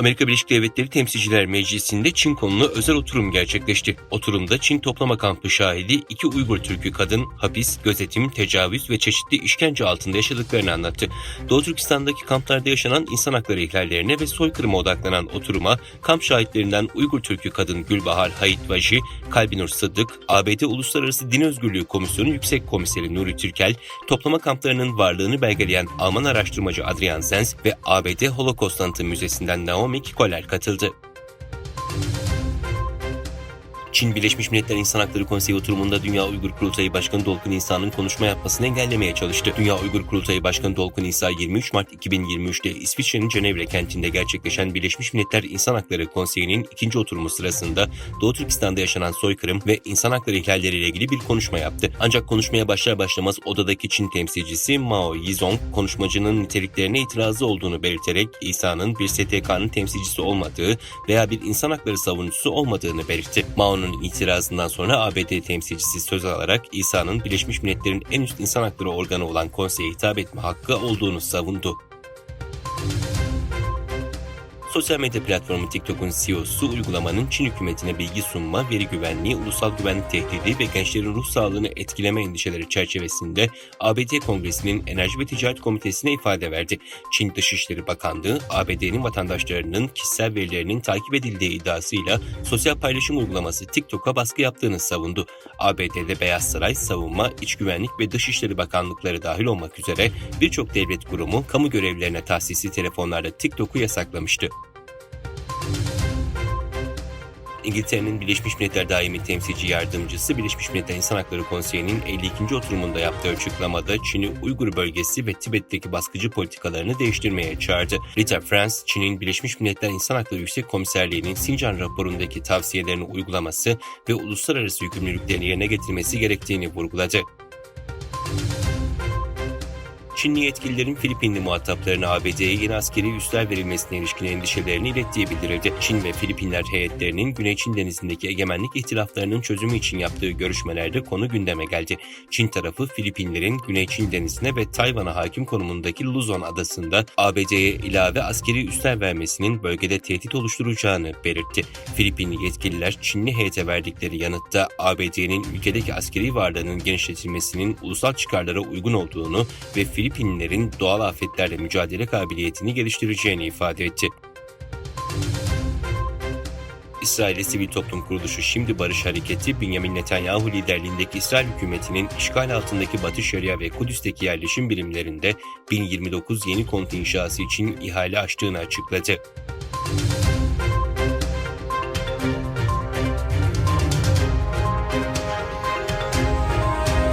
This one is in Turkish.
Amerika Birleşik Devletleri Temsilciler Meclisi'nde Çin konulu özel oturum gerçekleşti. Oturumda Çin toplama kampı şahidi iki Uygur Türk'ü kadın hapis, gözetim, tecavüz ve çeşitli işkence altında yaşadıklarını anlattı. Doğu Türkistan'daki kamplarda yaşanan insan hakları ihlallerine ve soykırıma odaklanan oturuma kamp şahitlerinden Uygur Türk'ü kadın Gülbahar Hayit Vaji, Kalbinur Sıddık, ABD Uluslararası Din Özgürlüğü Komisyonu Yüksek Komiseri Nuri Türkel, toplama kamplarının varlığını belgeleyen Alman araştırmacı Adrian Zenz ve ABD Holocaust Anıtı Müzesi'nden Naomi Kikoler katıldı. Çin Birleşmiş Milletler İnsan Hakları Konseyi oturumunda Dünya Uygur Kurultayı Başkanı Dolkun İsa'nın konuşma yapmasını engellemeye çalıştı. Dünya Uygur Kurultayı Başkanı Dolkun İsa 23 Mart 2023'te İsviçre'nin Cenevre kentinde gerçekleşen Birleşmiş Milletler İnsan Hakları Konseyi'nin ikinci oturumu sırasında Doğu Türkistan'da yaşanan soykırım ve insan hakları ihlalleriyle ilgili bir konuşma yaptı. Ancak konuşmaya başlar başlamaz odadaki Çin temsilcisi Mao Yizong konuşmacının niteliklerine itirazı olduğunu belirterek İsa'nın bir STK'nın temsilcisi olmadığı veya bir insan hakları savunucusu olmadığını belirtti. Mao'nun itirazından sonra ABD temsilcisi söz alarak İsa'nın Birleşmiş Milletler'in en üst insan hakları organı olan konseye hitap etme hakkı olduğunu savundu. Sosyal medya platformu TikTok'un CEO'su uygulamanın Çin hükümetine bilgi sunma, veri güvenliği, ulusal güvenlik tehdidi ve gençlerin ruh sağlığını etkileme endişeleri çerçevesinde ABD Kongresi'nin Enerji ve Ticaret Komitesi'ne ifade verdi. Çin Dışişleri Bakanlığı, ABD'nin vatandaşlarının kişisel verilerinin takip edildiği iddiasıyla sosyal paylaşım uygulaması TikTok'a baskı yaptığını savundu. ABD'de Beyaz Saray, Savunma, İç Güvenlik ve Dışişleri Bakanlıkları dahil olmak üzere birçok devlet kurumu kamu görevlerine tahsisli telefonlarda TikTok'u yasaklamıştı. İngiltere'nin Birleşmiş Milletler Daimi Temsilci Yardımcısı Birleşmiş Milletler İnsan Hakları Konseyi'nin 52. oturumunda yaptığı açıklamada Çin'i Uygur bölgesi ve Tibet'teki baskıcı politikalarını değiştirmeye çağırdı. Rita France, Çin'in Birleşmiş Milletler İnsan Hakları Yüksek Komiserliği'nin Sincan raporundaki tavsiyelerini uygulaması ve uluslararası yükümlülüklerini yerine getirmesi gerektiğini vurguladı. Çinli yetkililerin Filipinli muhataplarına ABD'ye yeni askeri üsler verilmesine ilişkin endişelerini ilettiği bildirildi. Çin ve Filipinler heyetlerinin Güney Çin denizindeki egemenlik ihtilaflarının çözümü için yaptığı görüşmelerde konu gündeme geldi. Çin tarafı Filipinlerin Güney Çin denizine ve Tayvan'a hakim konumundaki Luzon adasında ABD'ye ilave askeri üsler vermesinin bölgede tehdit oluşturacağını belirtti. Filipinli yetkililer Çinli heyete verdikleri yanıtta ABD'nin ülkedeki askeri varlığının genişletilmesinin ulusal çıkarlara uygun olduğunu ve Filipinlerin doğal afetlerle mücadele kabiliyetini geliştireceğini ifade etti. İsrail'e sivil toplum kuruluşu Şimdi Barış Hareketi, Benjamin Netanyahu liderliğindeki İsrail hükümetinin işgal altındaki Batı Şeria ve Kudüs'teki yerleşim birimlerinde 1029 yeni konut inşası için ihale açtığını açıkladı.